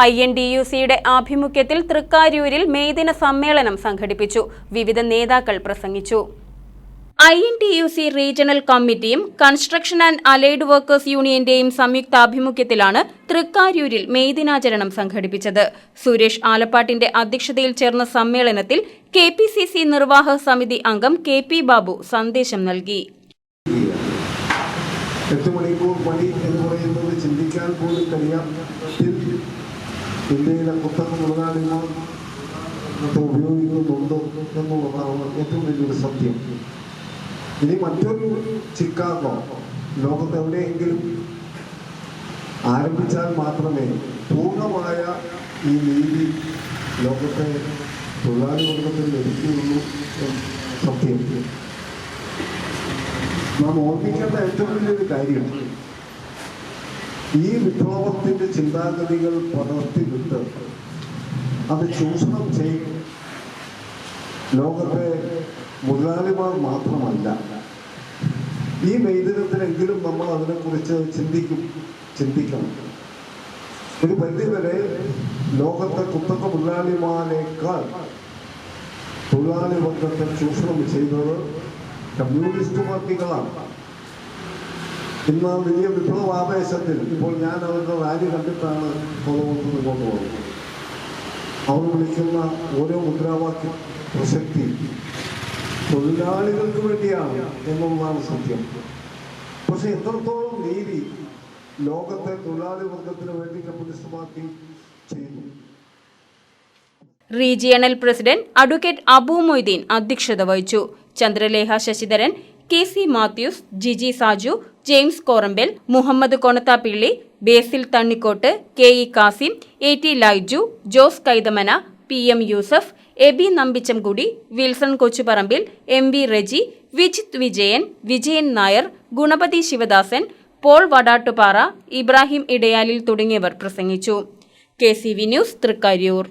I N D U സിയുടെ ആഭിമുഖ്യത്തിൽ തൃക്കാര്യൂരിൽ മെയ്ദിന സമ്മേളനം സംഘടിപ്പിച്ചു. വിവിധ നേതാക്കൾ പ്രസംഗിച്ചു. I N T U C regional കമ്മിറ്റിയും കൺസ്ട്രക്ഷൻ ആൻഡ് അലൈഡ് വർക്കേഴ്സ് യൂണിയന്റെയും സംയുക്താഭിമുഖ്യത്തിലാണ് തൃക്കാര്യൂരിൽ മെയ് ദിനാചരണം സംഘടിപ്പിച്ചത്. സുരേഷ് ആലപ്പാട്ടിന്റെ അധ്യക്ഷതയിൽ ചേർന്ന സമ്മേളനത്തിൽ കെ പി സി സി നിർവാഹക സമിതി അംഗം കെ പി ബാബു സന്ദേശം നൽകി. എട്ട് മണിക്കൂർ പണി എന്ന് പറയുന്നത് ചിന്തിക്കാൻ പോലും കഴിയാത്തിൽ ഇന്ത്യയിലെ കുത്തക മുതലാളിമാർ ഇത് ഉപയോഗിക്കുന്നുണ്ട് എന്നുള്ളതാണ് ഏറ്റവും വലിയൊരു സത്യം. ഇനി മറ്റൊരു ചിക്കാഗോ ലോകത്ത് എവിടെയെങ്കിലും ആരംഭിച്ചാൽ മാത്രമേ പൂർണമായ ഈ നീതി ലോകത്തെ തൊഴിലാളി വർഗത്തിൽ ലഭിക്കുകയുള്ളൂ സത്യം. നാം ഓർമ്മിക്കേണ്ട ഏറ്റവും വലിയൊരു കാര്യം ഈ വിപ്ലവത്തിന്റെ ചിന്താഗതികൾ പടർത്തിവിട്ട് അത് ചൂഷണം ചെയ്യും. ലോകത്തെ മുതലാളിമാർ മാത്രമല്ല. ഈ വൈദ്യുതത്തിലെങ്കിലും നമ്മൾ അതിനെക്കുറിച്ച് ചിന്തിക്കും ചിന്തിക്കണം. ഒരു പരിധിവരെ ലോകത്തെ കുത്തക മുതലാളിമാരേക്കാൾ തൊഴിലാളി വർഗത്തെ ചൂഷണം ചെയ്തത് കമ്മ്യൂണിസ്റ്റ് പാർട്ടികളാണ്. ഇന്ന് വലിയ വിപ്ലവാവേശത്തിൽ ഇപ്പോൾ ഞാൻ അവരുടെ റാലി കണ്ടിട്ടാണ് കൊണ്ടുപോകുന്നത്. അവർ വിളിക്കുന്ന ഓരോ മുദ്രാവാക്യ പ്രസക്തി തൊഴിലാളികൾക്ക് വേണ്ടിയാണ് എന്നുള്ളതാണ് സത്യം. പക്ഷെ എത്രത്തോളം നീതി ലോകത്തെ തൊഴിലാളി വർഗത്തിന് വേണ്ടി കമ്മ്യൂണിസ്റ്റ് പാർട്ടി ചെയ്തു regional president advocate Abu Moideen അധ്യക്ഷത വഹിച്ചു. Chandralekha Sasidharan K C Mathews Jiji Saju James Korambal Muhammad Konathappilly Basil Thannikkot K E Kasim A T Laiju Jose Kaithamana P M Yusuf A B Nambichamkudy Wilson Kochuparambil M V Reji Vijith Vijayan Vijayan Nair Ganapathi Sivadasan Paul Vadattupara Ibrahim Edayalil തുടങ്ങിയവർ പ്രസംഗിച്ചു. K C V news Thrikkariyoor.